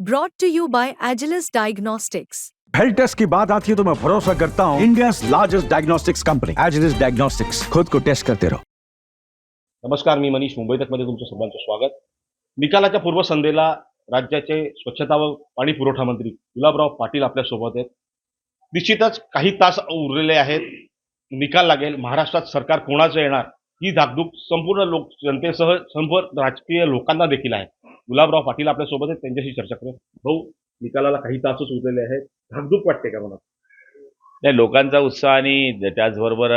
Brought to you by Agilus Diagnostics. Health test की बात आती है तो मैं भरोसा करता हूँ India largest diagnostics company Agilus diagnostics खुद को टेस्ट करते रहो नमस्कार मी मनीष. मुंबई तकमध्ये तुमचं सर्वांचं स्वागत. निकालाच्या पूर्वसंध्येला राज्याचे स्वच्छता व पाणी पुरवठा मंत्री गुलाबराव पाटील आपल्यासोबत आहेत. निश्चितच काही तास उरलेले आहेत. निकाल लागेल. महाराष्ट्रात सरकार कोणाचं येणार? ही धाकधूक संपूर्ण लोक जनतेसह संपूर्ण राजकीय लोकांना देखील आहे. गुलाबराव पाटील आपल्यासोबत आहेत त्यांच्याशी चर्चा करू भाऊ निकालाला काही तासच उरलेले आहेत. धाकधूक वाटते का मला नाही लोकांचा उत्साह आणि त्याचबरोबर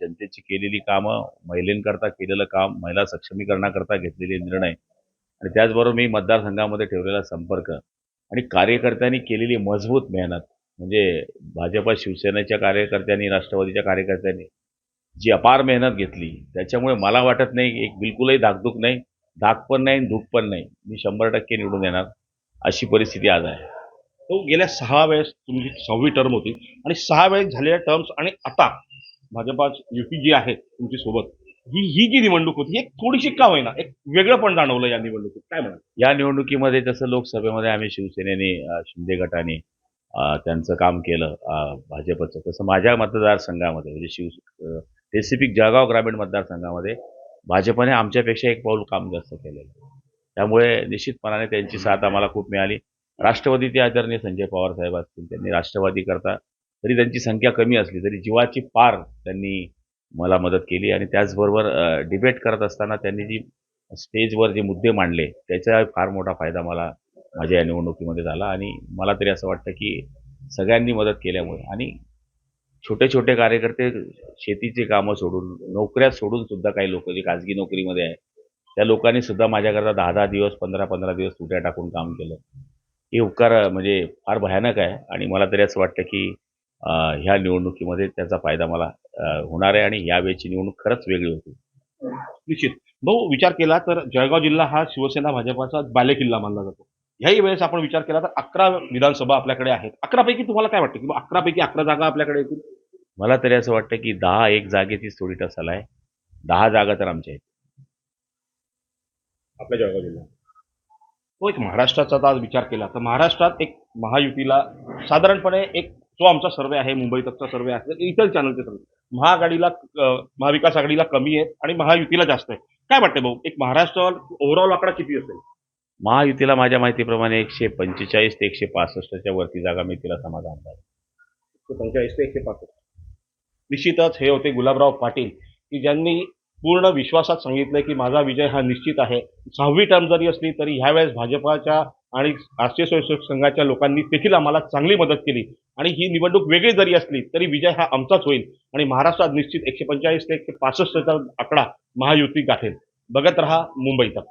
जनतेची केलेली कामं महिलेंकरता केलेलं काम महिला सक्षमीकरणाकरता घेतलेले निर्णय आणि त्याचबरोबर मी मतदारसंघामध्ये ठेवलेला संपर्क आणि कार्यकर्त्यांनी केलेली मजबूत मेहनत म्हणजे भाजपा शिवसेनेच्या कार्यकर्त्यांनी राष्ट्रवादीच्या कार्यकर्त्यांनी जी अपार मेहनत घेतली त्याच्यामुळे मला वाटत नाही एक बिलकुलही धाकधूक नाही. धाक पण नाही आणि धूक पण नाही. मी शंभर टक्के निवडून येणार अशी परिस्थिती आज आहे. तो गेल्या सहा वेळेस तुमची सहावी टर्म होती. आणि सहा वेळेस झालेल्या टर्म्स आणि आता भाजपा युती जी आहे तुमची सोबत ही ही जी निवडणूक होती एक थोडीशी का होईना एक वेगळं पण जाणवलं या निवडणुकीत. काय म्हणा या निवडणुकीमध्ये जसं लोकसभेमध्ये आम्ही शिवसेनेने शिंदे गटाने त्यांचं काम केलं भाजपचं. तसं माझ्या मतदारसंघामध्ये म्हणजे शिव स्पेसिफिक जळगाव ग्रामीण मतदारसंघामध्ये भाजपने आमच्यापेक्षा एक पाऊल काम जास्त केलेलं आहे. त्यामुळे निश्चितपणाने त्यांची साथ आम्हाला खूप मिळाली राष्ट्रवादीचे आदरणीय संजय पवार साहेब असतील त्यांनी राष्ट्रवादी करता तरी त्यांची संख्या कमी असली तरी जीवाची पार त्यांनी मला मदत केली आणि त्याचबरोबर डिबेट करत असताना त्यांनी जी स्टेजवर जे मुद्दे मांडले त्याचा फार मोठा फायदा मला माझ्या या निवडणुकीमध्ये झाला आणि मला तरी असं वाटतं की सगळ्यांनी मदत केल्यामुळे आणि छोटे छोटे कार्यकर्ते शेतीची कामं सोडून नोकऱ्या सोडून सुद्धा काही लोक जे खाजगी नोकरीमध्ये आहे त्या लोकांनी सुद्धा माझ्याकरता दहा दहा दिवस पंधरा पंधरा दिवस सुट्या टाकून काम केलं. हे उपकार म्हणजे फार भयानक आहे आणि मला तरी असं वाटतं की ह्या निवडणुकीमध्ये त्याचा फायदा मला होणार आहे आणि यावेळची निवडणूक खरंच वेगळी होती. निश्चित. भाऊ विचार केला तर जळगाव जिल्हा हा शिवसेना भाजपाचा बालेकिल्ला मानला जातो. ह्याही वेळेस आपण विचार केला तर अकरा विधानसभा आपल्याकडे आहेत. अकरापैकी तुम्हाला काय वाटतं? की अकरापैकी अकरा जागा आपल्याकडे येतील मला तरी असं वाटतं की दहा एक जागेचीच थोडी टसल आहे. दहा जागा तर आमच्या आहेत आपल्या जळगाव जिल्ह्यात. तो एक महाराष्ट्राचा आता आज विचार केला. तर महाराष्ट्रात एक महायुतीला साधारणपणे एक जो आमचा सर्वे आहे मुंबई तकचा सर्वे आहे इतर चॅनलचे सर्वे. महाआघाडीला महाविकास आघाडीला कमी आहे आणि महायुतीला जास्त आहे काय वाटतं भाऊ? एक महाराष्ट्रावर ओव्हरऑल आकडा किती असेल? महायुतीला माझ्या माहितीप्रमाणे एकशे पंचेचाळीस ते एकशे पासष्टच्या वरती जागा मिळतील असा माझा अंदाज आहे. एकशे पंचेचाळीस ते एकशे पासष्ट. निश्चितच हे होते गुलाबराव पाटील की ज्यांनी पूर्ण विश्वासात सांगितलं की माझा विजय हा निश्चित आहे. सहावी टर्म जरी असली तरी ह्यावेळेस भाजपाच्या आणि राष्ट्रीय स्वयंसेवक संघाच्या लोकांनी देखील आम्हाला चांगली मदत केली. आणि ही निवडणूक वेगळी जरी असली तरी विजय हा आमचाच होईल. आणि महाराष्ट्रात निश्चित एकशे पंचेचाळीस ते एकशे पासष्टचा आकडा महायुती गाठेल बघत रहा मुंबई तक.